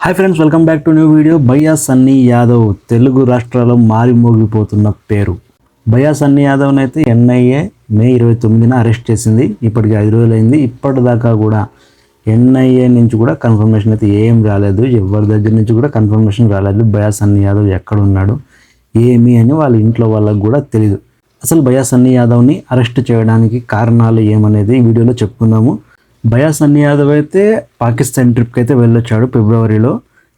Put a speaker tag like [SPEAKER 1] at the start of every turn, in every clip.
[SPEAKER 1] Hi friends welcome back to new video భయ్యా సన్నీ యాదవ్ తెలుగు రాష్ట్రాల్లో మారిమోగిపోతున్న పేరు. భయ్యా సన్నీ యాదవ్ని అయితే ఎన్ఐఏ మే ఇరవై తొమ్మిదిన అరెస్ట్ చేసింది. ఇప్పటికి ఐదు రోజులైంది. ఇప్పటిదాకా కూడా ఎన్ఐఏ నుంచి కూడా కన్ఫర్మేషన్ అయితే ఏం రాలేదు. ఎవరి దగ్గర నుంచి కూడా కన్ఫర్మేషన్ రాలేదు. భయా సన్నీ యాదవ్ ఎక్కడ ఉన్నాడు ఏమి అని వాళ్ళ ఇంట్లో వాళ్ళకు కూడా తెలియదు అసలు భయా సన్నీ యాదవ్ని అరెస్ట్ చేయడానికి కారణాలు ఏమనేది ఈ వీడియోలో చెప్పుకుందాము. భయా సన్నీ యాదవ్ అయితే పాకిస్తాన్ ట్రిప్కి అయితే వెళ్ళొచ్చాడు ఫిబ్రవరిలో.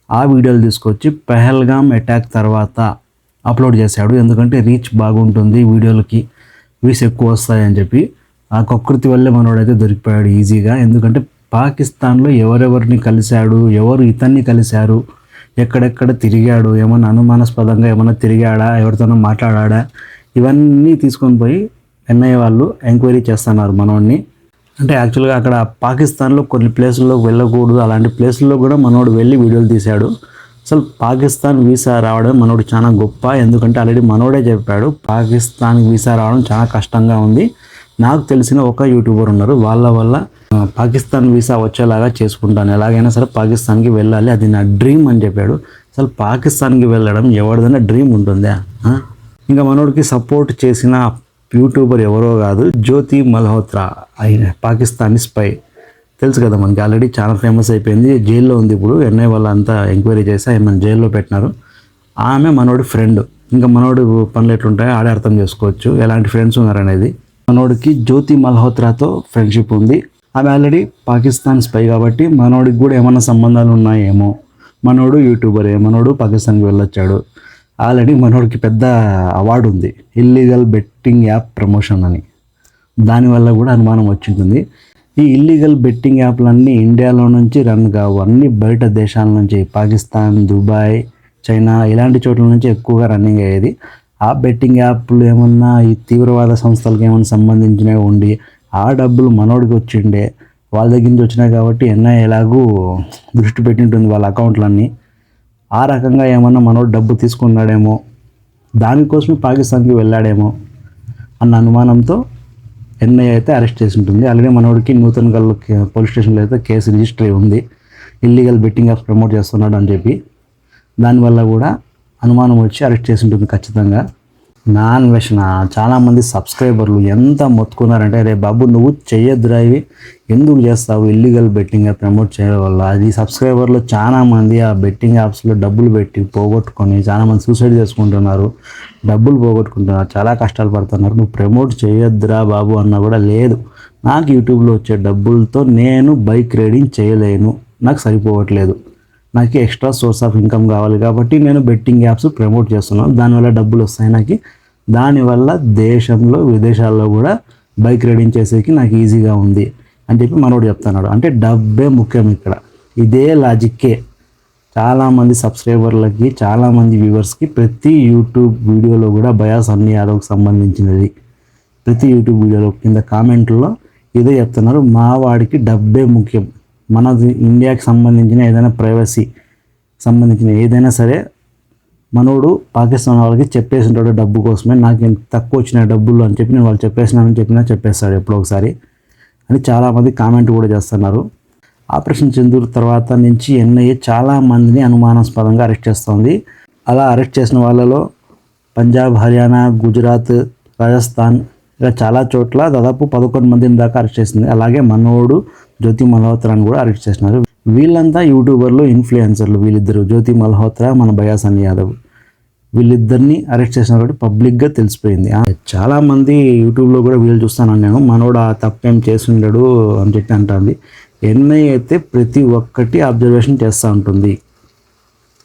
[SPEAKER 1] ఆ వీడియోలు తీసుకొచ్చి పెహల్గామ్ అటాక్ తర్వాత అప్లోడ్ చేశాడు. ఎందుకంటే రీచ్ బాగుంటుంది వీడియోలకి వ్యూస్ ఎక్కువ వస్తాయని చెప్పి. ఆ కొకృతి వల్లే మనోడైతే దొరికిపోయాడు ఈజీగా. ఎందుకంటే పాకిస్తాన్లో ఎవరెవరిని కలిశాడు ఎవరు ఇతన్ని కలిశారు ఎక్కడెక్కడ తిరిగాడు ఏమైనా అనుమానాస్పదంగా ఏమైనా తిరిగాడా ఎవరితోనో మాట్లాడా ఇవన్నీ తీసుకొని పోయి ఎన్ఐ వాళ్ళు ఎంక్వైరీ చేస్తున్నారు మనోడిని. అంటే యాక్చువల్గా అక్కడ పాకిస్తాన్లో కొన్ని ప్లేసుల్లో వెళ్ళకూడదు. అలాంటి ప్లేసుల్లో కూడా మనోడు వెళ్ళి వీడియోలు తీశాడు. అసలు పాకిస్తాన్ వీసా రావడం మనోడు చాలా గొప్ప. ఎందుకంటే ఆల్రెడీ మనోడే చెప్పాడు పాకిస్తాన్ వీసా రావడం చాలా కష్టంగా ఉంది. నాకు తెలిసిన ఒక యూట్యూబర్ ఉన్నారు. వాళ్ళ వల్ల పాకిస్తాన్ వీసా వచ్చేలాగా చేసుకుంటాను. ఎలాగైనా సరే పాకిస్తాన్కి వెళ్ళాలి. అది నా డ్రీమ్ అని చెప్పాడు. అసలు పాకిస్తాన్కి వెళ్ళడం ఎవరిదైనా డ్రీమ్ ఉంటుందా? ఇంకా మనోడికి సపోర్ట్ చేసిన యూట్యూబర్ ఎవరో కాదు జ్యోతి మల్హోత్రా. ఆయన పాకిస్తానీ స్పై. తెలుసు కదా మనకి ఆల్రెడీ చాలా ఫేమస్ అయిపోయింది జైల్లో ఉంది ఇప్పుడు. ఎన్ఐ వాళ్ళంతా ఎంక్వైరీ చేసి ఆయన జైల్లో పెట్టినారు. ఆమె మనోడి ఫ్రెండ్ ఇంకా మనోడు పనులు ఎట్లుంటాయో ఆడే అర్థం చేసుకోవచ్చు. ఎలాంటి ఫ్రెండ్స్ ఉన్నారనేది. మనోడికి జ్యోతి మల్హోత్రాతో ఫ్రెండ్షిప్ ఉంది. ఆమె ఆల్రెడీ పాకిస్తాన్ స్పై కాబట్టి మనోడికి కూడా ఏమైనా సంబంధాలు ఉన్నాయేమో. మనోడు యూట్యూబరే మనోడు పాకిస్తాన్కి వెళ్ళొచ్చాడు. ఆల్రెడీ మనోడికి పెద్ద అవార్డు ఉంది. ఇల్లీగల్ బెట్టింగ్ యాప్ ప్రమోషన్ అని. దానివల్ల కూడా అనుమానం వచ్చింటుంది. ఈ ఇల్లీగల్ బెట్టింగ్ యాప్లన్నీ ఇండియాలో నుంచి రన్ కావు. అన్ని బయట దేశాల నుంచి పాకిస్తాన్ దుబాయ్ చైనా ఇలాంటి చోట్ల నుంచి ఎక్కువగా రన్నింగ్ అయ్యేది. ఆ బెట్టింగ్ యాప్లు ఏమన్నా ఈ తీవ్రవాద సంస్థలకు ఏమైనా సంబంధించినవి ఉండి ఆ డబ్బులు మనోడికి వచ్చిండే వాళ్ళ దగ్గర నుంచి వచ్చినాయి కాబట్టి ఎన్ఐ ఎలాగూ దృష్టి పెట్టింటుంది వాళ్ళ అకౌంట్లన్నీ ఆ రకంగా ఏమన్నా మనోడు డబ్బు తీసుకున్నాడేమో దానికోసమే పాకిస్తాన్కి వెళ్ళాడేమో అన్న అనుమానంతో ఎన్ఐ అయితే అరెస్ట్ చేసి ఉంటుంది. ఆల్రెడీ మనోడికి నూతన్ గల్ పోలీస్ స్టేషన్లో అయితే కేసు రిజిస్టర్ అయి ఉంది. ఇల్లీగల్ బెట్టింగ్ యాప్స్ ప్రమోట్ చేస్తున్నాడు అని చెప్పి. దానివల్ల కూడా అనుమానం వచ్చి అరెస్ట్ చేసి ఉంటుంది ఖచ్చితంగా. నా అన్వేషణ చాలామంది సబ్స్క్రైబర్లు ఎంత మొత్తుకున్నారంటే రే బాబు నువ్వు చెయ్యొద్దురా ఇవి. ఎందుకు చేస్తావు ఇల్లీగల్ బెట్టింగ్ ప్రమోట్ చేయడం వల్ల? అది సబ్స్క్రైబర్లు చాలామంది ఆ బెట్టింగ్ యాప్స్లో డబ్బులు పెట్టి పోగొట్టుకొని చాలామంది సూసైడ్ చేసుకుంటున్నారు. డబ్బులు పోగొట్టుకుంటున్నారు. చాలా కష్టాలు పడుతున్నారు. నువ్వు ప్రమోట్ చేయొద్దురా బాబు అన్నా కూడా లేదు. నాకు యూట్యూబ్లో వచ్చే డబ్బులతో నేను బైక్ రైడింగ్ చేయలేను. నాకు సరిపోవట్లేదు. నాకు ఎక్స్ట్రా సోర్స్ ఆఫ్ ఇన్కమ్ కావాలి కాబట్టి నేను బెట్టింగ్ యాప్స్ ప్రమోట్ చేస్తున్నాను. దానివల్ల డబ్బులు వస్తాయి నాకు. దానివల్ల దేశంలో విదేశాల్లో కూడా బైక్ రైడింగ్ చేసేకి నాకు ఈజీగా ఉంది అని చెప్పి మనోడు చెప్తున్నాడు. అంటే డబ్బే ముఖ్యం ఇక్కడ. ఇదే లాజిక్కే చాలామంది సబ్స్క్రైబర్లకి చాలామంది వ్యూవర్స్కి ప్రతి యూట్యూబ్ వీడియోలో కూడా బయాస్ అన్ని యాదవ్కి సంబంధించినది. ప్రతి యూట్యూబ్ వీడియోలో కింద కామెంట్లో ఇదే చెప్తున్నారు. మా వాడికి డబ్బే ముఖ్యం. మనది ఇండియాకి సంబంధించిన ఏదైనా ప్రైవసీ సంబంధించిన ఏదైనా సరే మనోడు పాకిస్తాన్ వాళ్ళకి చెప్పేసి ఉంటాడు డబ్బు కోసమే నాకు ఇంత తక్కువ వచ్చిన డబ్బులు అని చెప్పి నేను వాళ్ళు చెప్పేసినానని చెప్పినా చెప్పేస్తాడు ఎప్పుడో ఒకసారి అని చాలామంది కామెంట్ కూడా చేస్తున్నారు. ఆపరేషన్ సింధూర్ తర్వాత నుంచి ఎన్ఐఏ చాలా మందిని అనుమానాస్పదంగా అరెస్ట్ చేస్తోంది. అలా అరెస్ట్ చేసిన వాళ్ళలో పంజాబ్ హర్యానా గుజరాత్ రాజస్థాన్ ఇలా చాలా చోట్ల దాదాపు పదకొండు మందిని దాకా అరెస్ట్ చేసింది. అలాగే మనోడు జ్యోతి మల్హోత్రాని కూడా అరెస్ట్ చేసినారు వీళ్ళంతా యూట్యూబర్లు ఇన్ఫ్లుయెన్సర్లు. వీళ్ళిద్దరు జ్యోతి మల్హోత్రా మన బయాసన్ యాదవ్. వీళ్ళిద్దరిని అరెస్ట్ చేసిన కాబట్టి పబ్లిక్గా తెలిసిపోయింది. చాలామంది చాలా మంది యూట్యూబ్లో కూడా వీళ్ళు చూస్తాను నేను మనోడు ఆ తప్పేం చేసిండడు అని చెప్పి అంటుంది. ఎన్ఐ అయితే ప్రతి ఒక్కటి అబ్జర్వేషన్ చేస్తూ ఉంటుంది.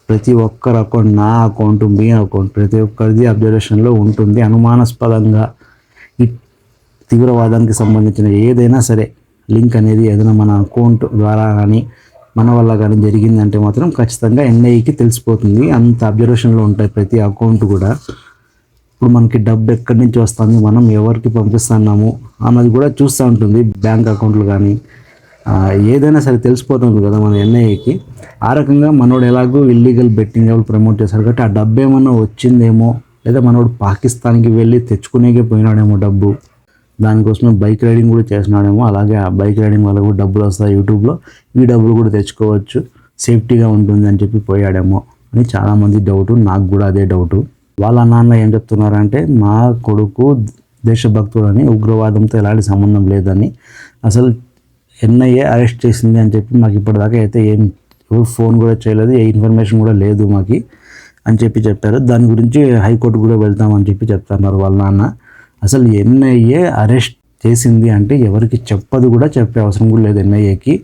[SPEAKER 1] ప్రతి ఒక్కరి అకౌంట్ నా అకౌంట్ మీ అకౌంట్ ప్రతి ఒక్కరిది అబ్జర్వేషన్లో ఉంటుంది. అనుమానాస్పదంగా ఈ తీవ్రవాదానికి సంబంధించిన ఏదైనా సరే. లింక్ అనేది ఏదైనా మన అకౌంట్ ద్వారా కానీ మన వల్ల కానీ జరిగిందంటే మాత్రం ఖచ్చితంగా ఎన్ఐకి తెలిసిపోతుంది. అంత అబ్జర్వేషన్లో ఉంటాయి ప్రతి అకౌంట్ కూడా. ఇప్పుడు మనకి డబ్బు ఎక్కడి నుంచి వస్తుంది మనం ఎవరికి పంపిస్తున్నాము అన్నది కూడా చూస్తూ ఉంటుంది బ్యాంక్ అకౌంట్లు కానీ. ఏదైనా సరే తెలిసిపోతుంది కదా మన ఎన్ఐఏకి ఆ రకంగా మనోడు ఎలాగో ఇల్లీగల్ బెట్టింగ్ ఎవరు ప్రమోట్ చేశారు కాబట్టి ఆ డబ్బు ఏమన్నా వచ్చిందేమో లేదా మనోడు పాకిస్తాన్కి వెళ్ళి తెచ్చుకునేకే పోయినాడేమో డబ్బు. దానికోసమే బైక్ రైడింగ్ కూడా చేస్తున్నాడేమో. అలాగే ఆ బైక్ రైడింగ్ వల్ల కూడా డబ్బులు వస్తాయి యూట్యూబ్లో. ఈ డబ్బులు కూడా తెచ్చుకోవచ్చు. సేఫ్టీగా ఉంటుంది అని చెప్పి పోయాడేమో అని చాలామంది డౌట్. నాకు కూడా అదే డౌటు. వాళ్ళ నాన్న ఏం చెప్తున్నారంటే మా కొడుకు దేశభక్తుడు అని ఉగ్రవాదంతో ఎలాంటి సంబంధం లేదని అసలు ఎన్ఐఏ అరెస్ట్ చేసింది అని చెప్పి మాకు ఇప్పటిదాకా అయితే ఏం ఎవరు ఫోన్ కూడా చేయలేదు ఏ ఇన్ఫర్మేషన్ కూడా లేదు మాకు అని చెప్పి చెప్పారు. దాని గురించి హైకోర్టు కూడా వెళ్తామని చెప్పి చెప్తున్నారు వాళ్ళ నాన్న. అసలు ఎన్ఐఏ అరెస్ట్ చేసింది అంటే ఎవరికి చెప్పదు కూడా చెప్పే అవసరం కూడా లేదు ఎన్ఐఏకి.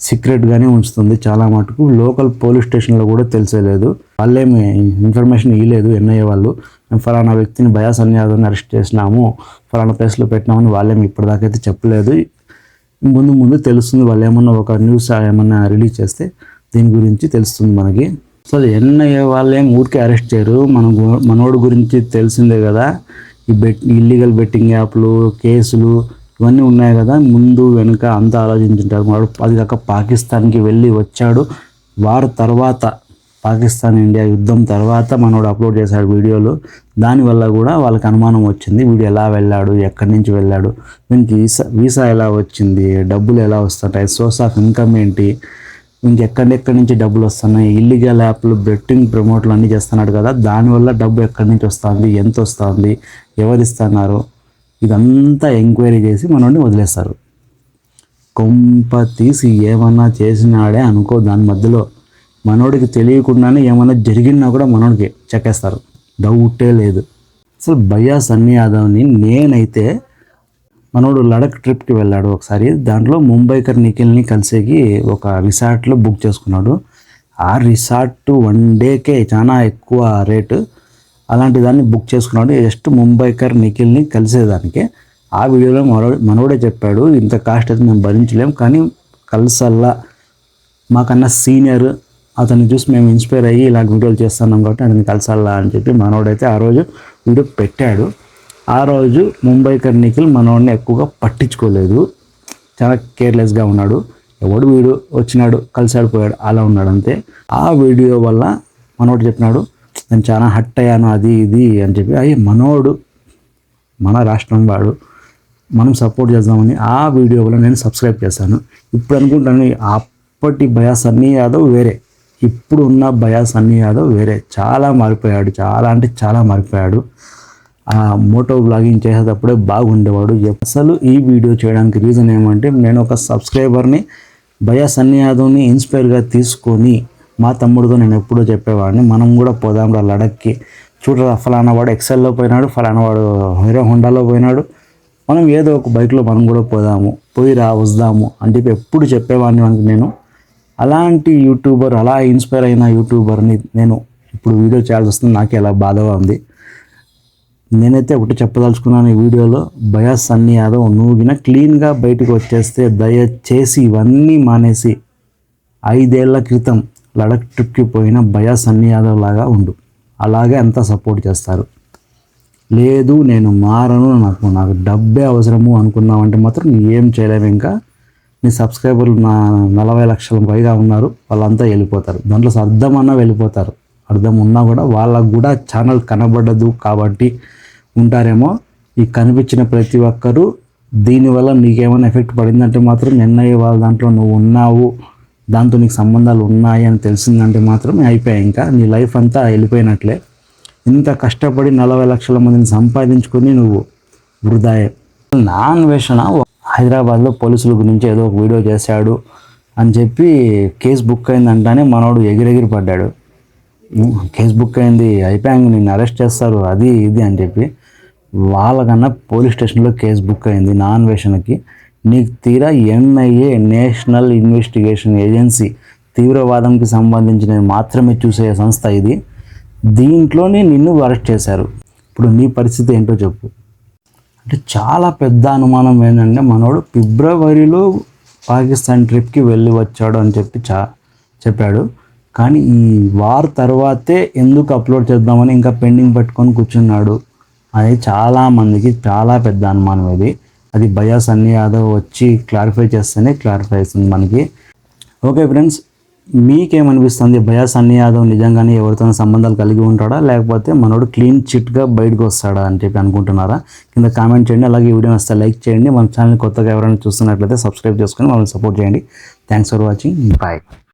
[SPEAKER 1] సీక్రెట్గానే ఉంచుతుంది. చాలా మటుకు లోకల్ పోలీస్ స్టేషన్లో కూడా తెలిసేలేదు వాళ్ళేమి ఇన్ఫర్మేషన్ ఇవ్వలేదు ఎన్ఐఏ వాళ్ళు. మేము ఫలానా వ్యక్తిని బయాస్ అన్యాదని అరెస్ట్ చేసినాము ఫలానా ప్లేస్లో పెట్టినామని వాళ్ళేమి ఇప్పటిదాకా అయితే చెప్పలేదు. ముందు ముందు తెలుస్తుంది వాళ్ళు ఏమన్నా ఒక న్యూస్ ఏమన్నా రిలీజ్ చేస్తే దీని గురించి తెలుస్తుంది మనకి. సో ఎన్ఐఏ వాళ్ళు ఏం ఊరికే అరెస్ట్ చేయరు. మన మనోడు గురించి తెలిసిందే కదా. ఈ బెట్ ఇల్లీగల్ బెట్టింగ్ యాప్లు కేసులు ఇవన్నీ ఉన్నాయి కదా ముందు వెనుక అంతా ఆలోచించుంటారు. వాడు అది కాక పాకిస్తాన్కి వెళ్ళి వచ్చాడు. వారు తర్వాత పాకిస్తాన్ ఇండియా యుద్ధం తర్వాత మనోడు అప్లోడ్ చేశాడు వీడియోలు. దానివల్ల కూడా వాళ్ళకి అనుమానం వచ్చింది. వీడు ఎలా వెళ్ళాడు ఎక్కడి నుంచి వెళ్ళాడు దీనికి వీసా వీసా ఎలా వచ్చింది డబ్బులు ఎలా వస్తుంటాయి సోర్స్ ఆఫ్ ఇన్కమ్ ఏంటి ఇంకెక్కడెక్కడి నుంచి డబ్బులు వస్తున్నాయి? ఇల్లీగల్ యాప్లు బెట్టింగ్ ప్రమోట్లు అన్నీ చేస్తున్నాడు కదా. దానివల్ల డబ్బు ఎక్కడి నుంచి వస్తుంది? ఎంత వస్తుంది? ఎవరిస్తున్నారు? ఇదంతా ఎంక్వైరీ చేసి మనోడిని వదిలేస్తారు. కొంప తీసి ఏమన్నా చేసినాడే అనుకో దాని మధ్యలో. మనోడికి తెలియకుండానే ఏమన్నా జరిగినా కూడా మనోడికి చెక్కేస్తారు. డౌటే లేదు. అసలు భయ్యా సన్నీ యాదవ్ని నేనైతే మనోడు లడక్ ట్రిప్కి వెళ్ళాడు ఒకసారి. దాంట్లో ముంబైకర్ నిఖిల్ని కలిసేకి ఒక రిసార్ట్లో బుక్ చేసుకున్నాడు. ఆ రిసార్ట్ వన్ డేకే చాలా ఎక్కువ రేటు. అలాంటి దాన్ని బుక్ చేసుకున్నాడు. జస్ట్ ముంబైకర్ నిఖిల్ని కలిసేదానికి. ఆ వీడియోలో మనో మనోడే చెప్పాడు ఇంత కాస్ట్ అయితే మేము భరించలేం కానీ కలిసల్లా మాకన్నా సీనియర్ అతన్ని చూసి మేము ఇన్స్పైర్ అయ్యి ఇలాంటి వీడియోలు చేస్తున్నాం కాబట్టి అతన్ని కలిసల్లా అని చెప్పి మనోడైతే ఆ రోజు వీడియో పెట్టాడు. ఆ రోజు ముంబై కర్నికల్ మనోడిని ఎక్కువగా పట్టించుకోలేదు. చాలా కేర్లెస్గా ఉన్నాడు. ఎవడు వీడు వచ్చినాడు కలిసాడు పోయాడు అలా ఉన్నాడు అంతే. ఆ వీడియో వల్ల మనోడు చెప్పినాడు నేను చాలా హట్ అయ్యాను అది ఇది అని చెప్పి. అయ్యి మనోడు మన రాష్ట్రం వాడు మనం సపోర్ట్ చేద్దామని ఆ వీడియో వల్ల నేను సబ్స్క్రైబ్ చేశాను. ఇప్పుడు అనుకుంటాను అప్పటి భయాస్ అన్నీ యాదవ్ వేరే. ఇప్పుడు ఉన్న భయా అన్నీ యాదవ్ వేరే. చాలా మారిపోయాడు చాలా అంటే చాలా మారిపోయాడు. ఆ మోటో బ్లాగింగ్ చేసేటప్పుడే బాగుండేవాడు. అసలు ఈ వీడియో చేయడానికి రీజన్ ఏమంటే నేను ఒక సబ్స్క్రైబర్ని భయా సన్నీ యాదవ్ని ఇన్స్పైర్గా తీసుకొని మా తమ్ముడితో నేను ఎప్పుడూ చెప్పేవాడిని. మనం కూడా పోదాం రా లడక్కి. చూడరా ఫలానా వాడు ఎక్సెల్లో పోయినాడు ఫలానా వాడు హీరో హోండాలో పోయినాడు. మనం ఏదో ఒక బైక్లో మనం కూడా పోదాము. పోయి రా వద్దాము అని చెప్పి ఎప్పుడు చెప్పేవాడిని మనకి నేను. అలాంటి యూట్యూబర్ అలా ఇన్స్పైర్ అయిన యూట్యూబర్ని నేను ఇప్పుడు వీడియో చేయాల్సి వస్తుంది. నాకు ఎలా బాధగా ఉంది. నేనైతే ఒకటి చెప్పదలుచుకున్నాను ఈ వీడియోలో బయాస్ సన్నీ యాదవ్ నూగిన క్లీన్గా బయటకు వచ్చేస్తే దయచేసి ఇవన్నీ మానేసి ఐదేళ్ళ క్రితం లడక్ ట్రిప్కి పోయిన బయాస్ సన్నీ యాదవ్ లాగా ఉండు. అలాగే అంతా సపోర్ట్ చేస్తారు. లేదు నేను మారను నాకు నాకు డబ్బే అవసరము అనుకున్నామంటే మాత్రం ఏం చేయలేము ఇంకా. నీ సబ్స్క్రైబర్లు నా నలభై లక్షల పైగా ఉన్నారు వాళ్ళంతా వెళ్ళిపోతారు. దాంట్లో అర్థం అన్నా వెళ్ళిపోతారు. అర్థం ఉన్నా కూడా వాళ్ళకు కూడా ఛానల్ కనబడదు కాబట్టి ఉంటారేమో. ఈ కనిపించిన ప్రతి ఒక్కరూ దీనివల్ల నీకేమైనా ఎఫెక్ట్ పడిందంటే మాత్రం ఎన్ఐఏ వాళ్ళ దాంట్లో నువ్వు ఉన్నావు. దాంతో నీకు సంబంధాలు ఉన్నాయి అని తెలిసిందంటే మాత్రం అయిపోయాయి ఇంకా. నీ లైఫ్ అంతా వెళ్ళిపోయినట్లే. ఇంత కష్టపడి నలభై లక్షల మందిని సంపాదించుకొని నువ్వు వృధాయే. నా అన్వేషణ హైదరాబాద్లో పోలీసుల గురించి ఏదో ఒక వీడియో చేశాడు అని చెప్పి కేసు బుక్ అయిందంటానే మనోడు ఎగిరెగిరి పడ్డాడు. కేసు బుక్ అయింది అయిపోయాక నిన్ను అరెస్ట్ చేస్తారు. అది ఇది అని చెప్పి వాళ్ళకన్నా పోలీస్ స్టేషన్లో కేసు బుక్ అయింది నా అన్వేషణకి. నీకు తీరా ఎన్ఐఏ నేషనల్ ఇన్వెస్టిగేషన్ ఏజెన్సీ తీవ్రవాదంకి సంబంధించినది మాత్రమే చూసే సంస్థ ఇది. దీంట్లోనే నిన్ను అరెస్ట్ చేశారు. ఇప్పుడు నీ పరిస్థితి ఏంటో చెప్పు. అంటే చాలా పెద్ద అనుమానం ఏంటంటే మనోడు ఫిబ్రవరిలో పాకిస్తాన్ ట్రిప్కి వెళ్ళి వచ్చాడు అని చెప్పి చా చెప్పాడు. కానీ ఈ వార్ తర్వాతే ఎందుకు అప్లోడ్ చేద్దామని ఇంకా పెండింగ్ పెట్టుకొని కూర్చున్నాడు అది చాలా మందికి చాలా పెద్ద అనుమానం ఇది. అది బయాస్ అన్ని యాదవ్ వచ్చి క్లారిఫై చేస్తేనే క్లారిఫై అవుతుంది మనకి. ఓకే ఫ్రెండ్స్ మీకేమనిపిస్తుంది? బయాస్ అన్ని యాదవ్ నిజంగానే ఎవరితో సంబంధాలు కలిగి ఉంటాడా? లేకపోతే మనోడు క్లీన్ చిట్గా బయటకు వస్తాడా అని చెప్పి అనుకుంటున్నారా? కింద కామెంట్ చేయండి. అలాగే ఈ వీడియో వస్తే లైక్ చేయండి. మన ఛానల్ కొత్తగా ఎవరైనా చూస్తున్నట్లయితే సబ్స్క్రైబ్ చేసుకొని మమ్మల్ని సపోర్ట్ చేయండి. Thanks for watching bye